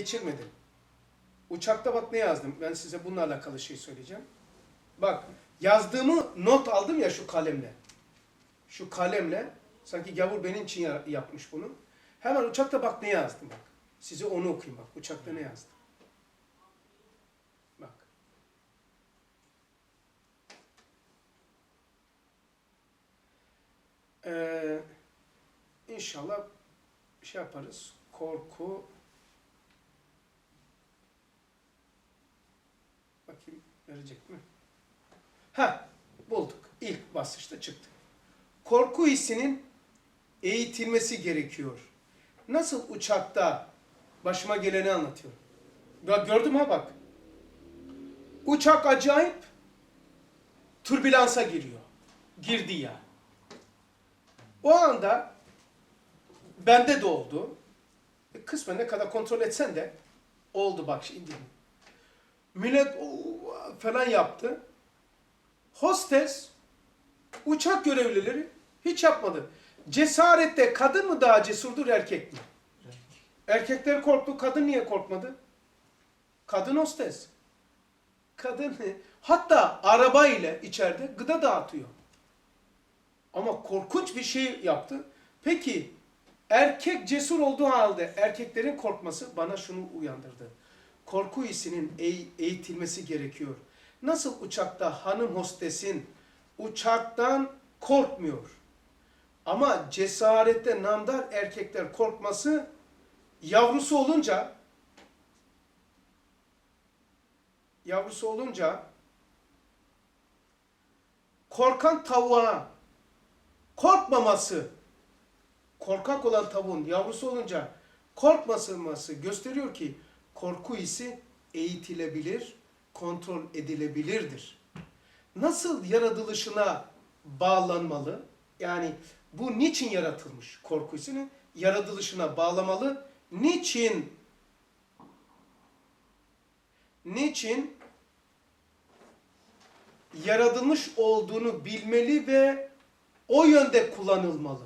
geçirmedim. Uçakta bak ne yazdım. Ben size bununla alakalı şey söyleyeceğim. Bak yazdığımı not aldım ya şu kalemle. Şu kalemle. Sanki gavur benim için ya- yapmış bunu. Hemen uçakta bak ne yazdım bak. Size onu okuyayım bak. Uçakta ne yazdım. Bak. Ee, inşallah şey yaparız. Korku Bakayım verecek mi? Ha bulduk. İlk basışta çıktı. Korku hissinin eğitilmesi gerekiyor. Nasıl uçakta başıma geleni anlatıyorum. Bak gördüm ha bak. Uçak acayip türbülansa giriyor. Girdi ya. O anda bende de oldu. E, Kısmen ne kadar kontrol etsen de oldu bak şimdi. Millet falan yaptı. Hostes, uçak görevlileri hiç yapmadı. Cesarette kadın mı daha cesurdur erkek mi? Erkekler korktu, kadın niye korkmadı? Kadın hostes. Kadın hatta araba ile içeride gıda dağıtıyor. Ama korkunç bir şey yaptı. Peki erkek cesur olduğu halde erkeklerin korkması bana şunu uyandırdı. Korku hissinin eğ- eğitilmesi gerekiyor. Nasıl uçakta hanım hostesin uçaktan korkmuyor. Ama cesarette namdar erkekler korkması yavrusu olunca yavrusu olunca korkan tavuğa korkmaması korkak olan tavuğun yavrusu olunca korkmasılması gösteriyor ki korku hissi eğitilebilir, kontrol edilebilirdir. Nasıl yaratılışına bağlanmalı? Yani bu niçin yaratılmış korku hissini? Yaratılışına bağlamalı. Niçin? Niçin? Yaratılmış olduğunu bilmeli ve o yönde kullanılmalı.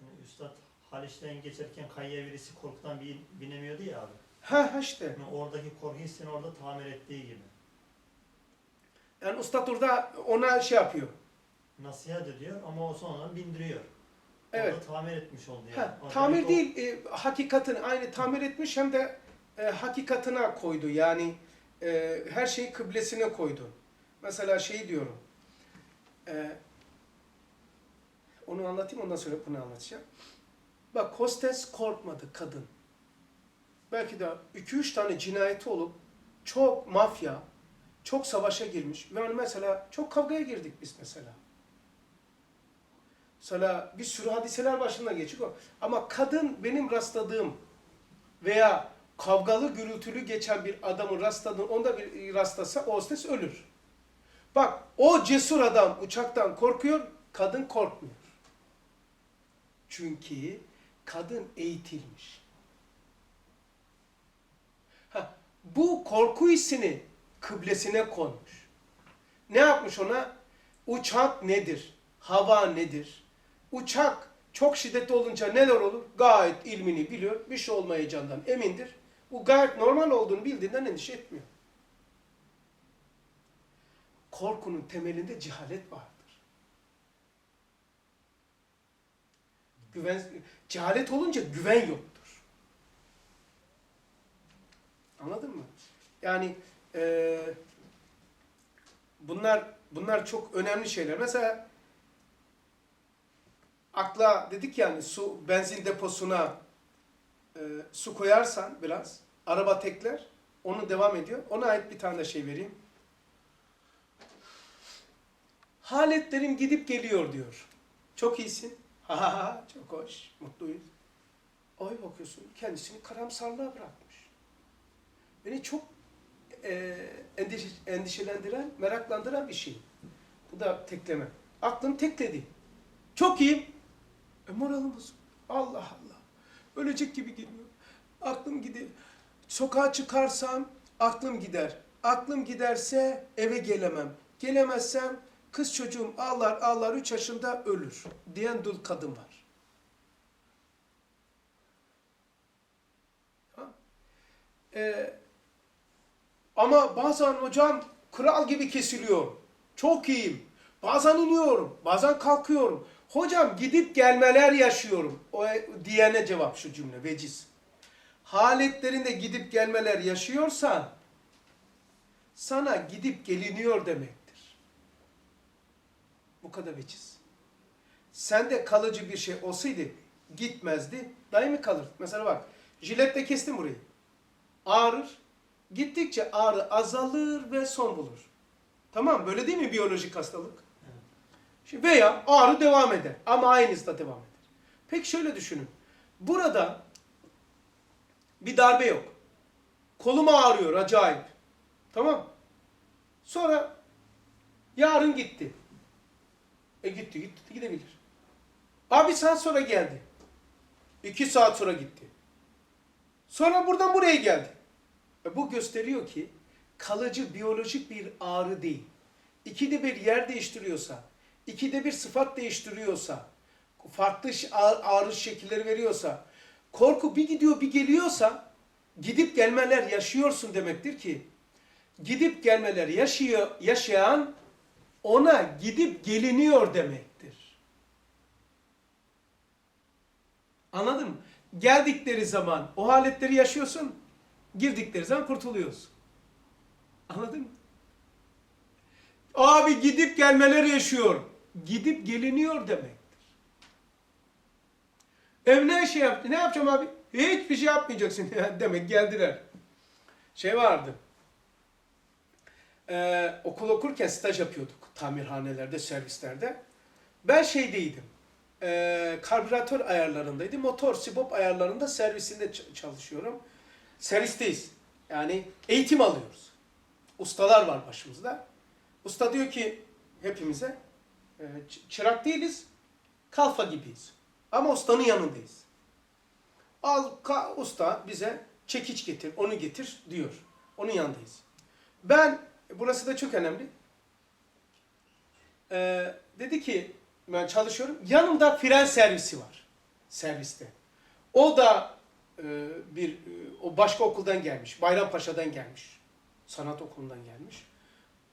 Yani Üstad Haliç'ten geçerken kayaya birisi korkudan bin, binemiyordu ya abi. Ha ha işte. Yani oradaki korku hissini orada tamir ettiği gibi. Yani ustad orada ona şey yapıyor. Nasihat ediyor ama o sonra bindiriyor. Evet. Orada tamir etmiş oldu yani. Ha, Orada tamir bir- değil, e, hakikatini aynı tamir etmiş hem de e, hakikatine koydu. Yani e, her şeyi kıblesine koydu. Mesela şey diyorum. E, onu anlatayım ondan sonra bunu anlatacağım. Bak hostes korkmadı kadın. Belki de 2-3 tane cinayeti olup çok mafya, çok savaşa girmiş. Yani mesela çok kavgaya girdik biz mesela. Mesela bir sürü hadiseler başından geçiyor. Ama kadın benim rastladığım veya kavgalı gürültülü geçen bir adamın rastladığını onda bir rastlasa o hostes ölür. Bak o cesur adam uçaktan korkuyor, kadın korkmuyor. Çünkü kadın eğitilmiş. Ha, bu korku hissini kıblesine koymuş. Ne yapmış ona? Uçak nedir? Hava nedir? Uçak çok şiddetli olunca neler olur? Gayet ilmini biliyor. Bir şey olmayacağından emindir. Bu gayet normal olduğunu bildiğinden endişe etmiyor. Korkunun temelinde cehalet vardır. Güven, cehalet olunca güven yoktur. Anladın mı? Yani eee bunlar bunlar çok önemli şeyler. Mesela akla dedik yani su benzin deposuna e, su koyarsan biraz araba tekler onu devam ediyor. Ona ait bir tane de şey vereyim. Haletlerim gidip geliyor diyor. Çok iyisin. Çok hoş. Mutluyuz. Ay bakıyorsun kendisini karamsarlığa bırakmış. Beni çok e, endiş- endişelendiren, meraklandıran bir şey. Bu da tekleme. Aklım tekledi. Çok iyiyim. E moralim bozuk. Allah Allah. Ölecek gibi geliyor. Aklım gidiyor. Sokağa çıkarsam aklım gider. Aklım giderse eve gelemem. Gelemezsem Kız çocuğum ağlar ağlar üç yaşında ölür diyen dul kadın var. Ha? Ee, ama bazen hocam kral gibi kesiliyor. Çok iyiyim. Bazen iniyorum, bazen kalkıyorum. Hocam gidip gelmeler yaşıyorum. O diyene cevap şu cümle veciz. Haletlerinde gidip gelmeler yaşıyorsa sana gidip geliniyor demek. Bu kadar veciz. Sende kalıcı bir şey olsaydı gitmezdi, daimi kalır. Mesela bak, jiletle kestim burayı. Ağrır. Gittikçe ağrı azalır ve son bulur. Tamam böyle değil mi biyolojik hastalık? Evet. Şimdi veya ağrı devam eder ama aynı hızda devam eder. Peki şöyle düşünün. Burada bir darbe yok. Kolum ağrıyor acayip. Tamam. Sonra yarın gitti. E gitti gitti gidebilir. Abi saat sonra geldi. İki saat sonra gitti. Sonra buradan buraya geldi. E bu gösteriyor ki kalıcı biyolojik bir ağrı değil. İkide bir yer değiştiriyorsa, ikide bir sıfat değiştiriyorsa, farklı ağrı şekilleri veriyorsa, korku bir gidiyor bir geliyorsa, gidip gelmeler yaşıyorsun demektir ki, gidip gelmeler yaşıyor, yaşayan ona gidip geliniyor demektir. Anladın mı? Geldikleri zaman o haletleri yaşıyorsun, girdikleri zaman kurtuluyorsun. Anladın mı? Abi gidip gelmeler yaşıyor. Gidip geliniyor demektir. Ev ne şey yaptı? Ne yapacağım abi? Hiçbir şey yapmayacaksın. Demek geldiler. Şey vardı. Ee, okul okurken staj yapıyorduk. Tamirhanelerde, servislerde. Ben şeydeydim. Ee, karbüratör ayarlarındaydım. Motor, sibop ayarlarında servisinde çalışıyorum. Servisteyiz. Yani eğitim alıyoruz. Ustalar var başımızda. Usta diyor ki hepimize e, çırak değiliz, kalfa gibiyiz. Ama ustanın yanındayız. Al ka, usta bize çekiç getir, onu getir diyor. Onun yanındayız. Ben, burası da çok önemli. Ee, dedi ki ben çalışıyorum. Yanımda fren servisi var. Serviste. O da e, bir e, o başka okuldan gelmiş. Bayrampaşa'dan gelmiş. Sanat okulundan gelmiş.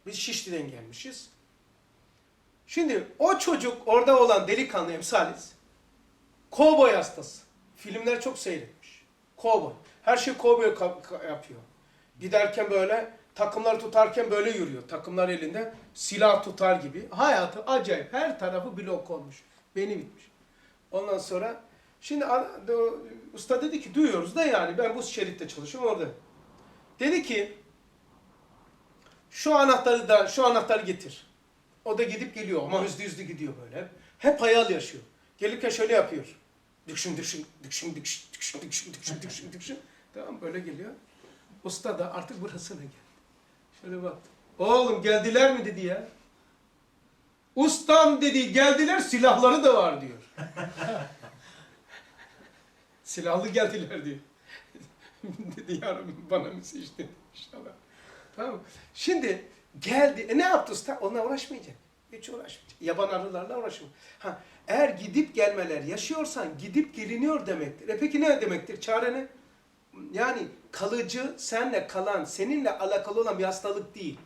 Biz Şişli'den gelmişiz. Şimdi o çocuk orada olan delikanlı emsaliz kovboy hastası. Filmler çok seyretmiş. Kovboy. Her şey kovboy yapıyor. Giderken böyle takımları tutarken böyle yürüyor. Takımlar elinde silah tutar gibi. Hayatı acayip. Her tarafı blok olmuş. Beni bitmiş. Ondan sonra şimdi usta dedi ki duyuyoruz da yani ben bu şeritte çalışıyorum orada. Dedi ki şu anahtarı da şu anahtarı getir. O da gidip geliyor ama hızlı hızlı gidiyor böyle. Hep, hayal yaşıyor. Gelirken şöyle yapıyor. Dükşün dükşün dükşün dükşün dükşün dükşün dükşün dükşün dükşün. Tamam böyle geliyor. Usta da artık burasına geldi. Şöyle baktı. Oğlum geldiler mi dedi ya. Ustam dedi geldiler silahları da var diyor. Silahlı geldiler diyor. dedi yarın bana mı seçtin inşallah. Tamam? Şimdi geldi. E ne yaptı usta? Onunla uğraşmayacak. Hiç uğraşmayacak. Yaban arılarla uğraşmayacak. Ha, eğer gidip gelmeler yaşıyorsan gidip geliniyor demektir. E peki ne demektir? Çare ne? Yani kalıcı, senle kalan, seninle alakalı olan bir hastalık değil.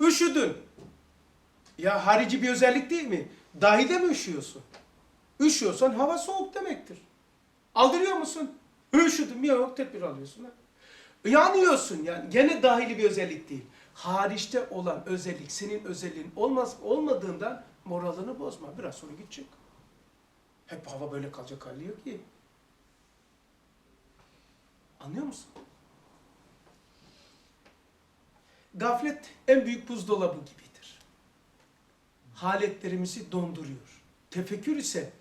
Üşüdün. Ya harici bir özellik değil mi? Dahide mi üşüyorsun? Üşüyorsan hava soğuk demektir. Aldırıyor musun? Üşüdüm. Yok tedbir alıyorsun. Ha? Yanıyorsun yani. Gene dahili bir özellik değil. Hariçte olan özellik senin özelliğin olmaz olmadığından moralını bozma. Biraz sonra çık. Hep hava böyle kalacak hali yok ki. Anlıyor musun? Gaflet en büyük buzdolabı gibidir. Haletlerimizi donduruyor. Tefekkür ise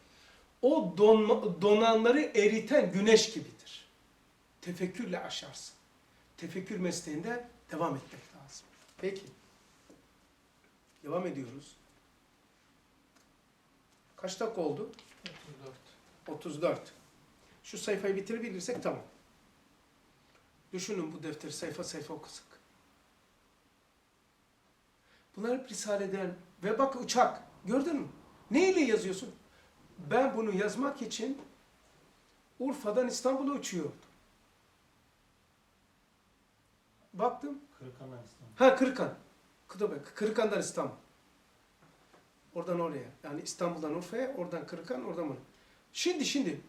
o donma, donanları eriten güneş gibidir. Tefekkürle aşarsın. Tefekkür mesleğinde devam etmek lazım. Peki. Devam ediyoruz. Kaç dakika oldu? 34. 34. Şu sayfayı bitirebilirsek tamam. Düşünün bu defteri sayfa sayfa okusak. Bunlar hep Risale'den ve bak uçak. Gördün mü? Ne ile yazıyorsun? Ben bunu yazmak için Urfa'dan İstanbul'a uçuyordum. Baktım. Kırıkan'dan İstanbul. Ha Kırıkan. Kıdabek. Kırıkan'dan İstanbul. Oradan oraya. Yani İstanbul'dan Urfa'ya, oradan Kırıkan, oradan oraya. Şimdi şimdi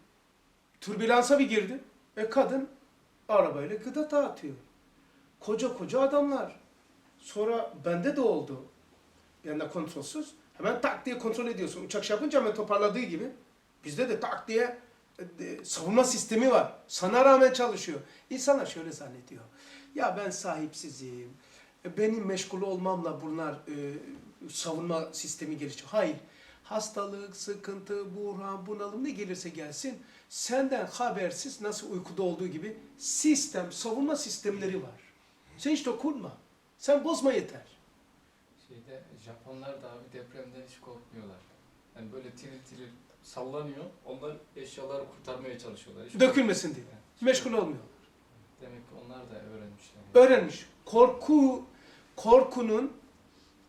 türbülansa bir girdi. E kadın arabayla gıda dağıtıyor. Koca koca adamlar. Sonra bende de oldu. Anda kontrolsüz. Hemen tak diye kontrol ediyorsun. Uçak şey yapınca hemen toparladığı gibi. Bizde de tak diye e, savunma sistemi var. Sana rağmen çalışıyor. İnsanlar şöyle zannediyor. Ya ben sahipsizim. E, Benim meşgul olmamla bunlar e, savunma sistemi gelişiyor. Hayır. Hastalık, sıkıntı, buhran, bunalım ne gelirse gelsin senden habersiz nasıl uykuda olduğu gibi sistem, savunma sistemleri var. Sen hiç dokunma. Sen bozma yeter. Şeyde Japonlar da abi depremden hiç korkmuyorlar. Yani böyle tiril tiril sallanıyor. Onlar eşyaları kurtarmaya çalışıyorlar. Hiç Dökülmesin diye. korkmuyorlar. Meşgul olmuyor. Demek ki onlar da öğrenmişler. Öğrenmiş. Korku, korkunun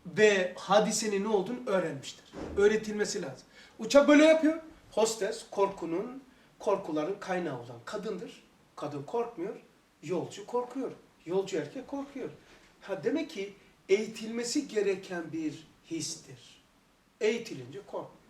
ve hadisenin ne olduğunu öğrenmiştir. Öğretilmesi lazım. Uçak böyle yapıyor. Hostes korkunun, korkuların kaynağı olan kadındır. Kadın korkmuyor. Yolcu korkuyor. Yolcu erkek korkuyor. Ha demek ki eğitilmesi gereken bir histir. Eğitilince korkmuyor.